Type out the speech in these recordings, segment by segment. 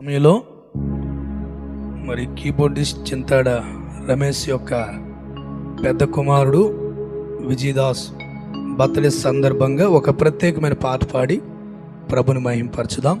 సమయంలో మరి కీబోర్డిస్ట్ చింతాడ రమేష్ యొక్క పెద్ద కుమారుడు విజయదాస్ బర్త్డే సందర్భంగా ఒక ప్రత్యేకమైన పాట పాడి ప్రభుని మహింపరచుదాం.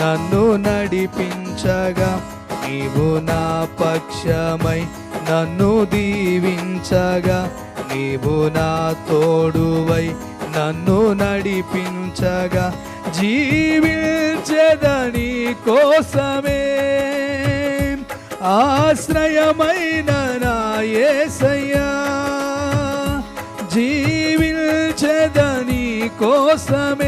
నన్ను నడిపించగా నీవు నా పక్షమై నన్ను దీవించగా నీవు నా తోడువై నన్ను నడిపించగా జీవించదని కోసమే. ఆశ్రయమైన నాయసయ్యా జీవించదని కోసమే.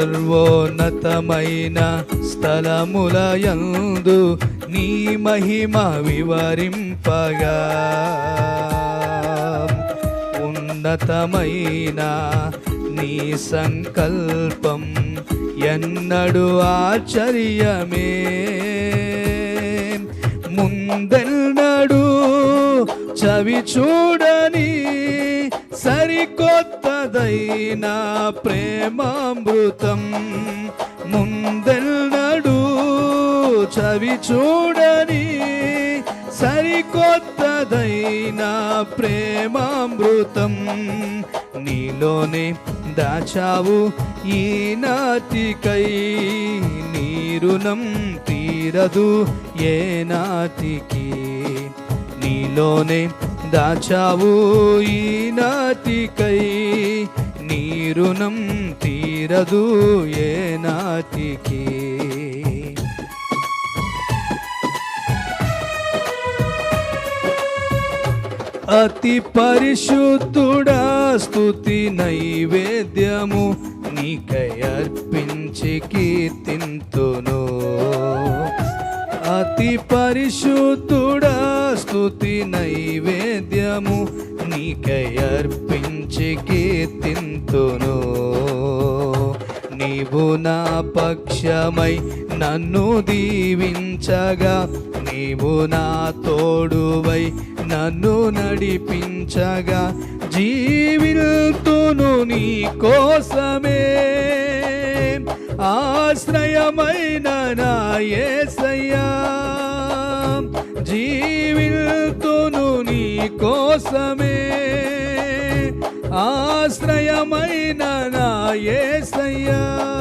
సర్వోన్నతమైన స్థలములయందు నీ మహిమ వివరింపగా. ఉన్నతమైన నీ సంకల్పం ఎన్నడు ఆశ్చర్యమే. ముందెన్నడు చవి చూడని సరికొత్తదైన ప్రేమామృతం ముందెన్నడు చవి చూడని సరికొత్తదైన ప్రేమామృతం నీలోనే దాచావు ఈ నాటికై నీరుణం తీరదు ఏ నాటికి నీలోనే దాచావు ఈ నీ రుణం తీరదు ఏ నాటికి. అతి పరిశుద్ధుడా స్తుతి నైవేద్యము నీకై అర్పించి కీర్తింతును. అతి పరిశుద్ధుడా స్తుతి నైవేద్యము నీకై అర్పించి కీర్తింతును. నీవు నా పక్షమై నన్ను దీవించగా నీవు నా తోడువై నన్ను నడిపించగా జీవితును నీ కోసమే. ఆశ్రయమైన నా ఏసయ్యా జీవితును నీ కోసమే. ఆశ్రయమైన నా యేసయ్యా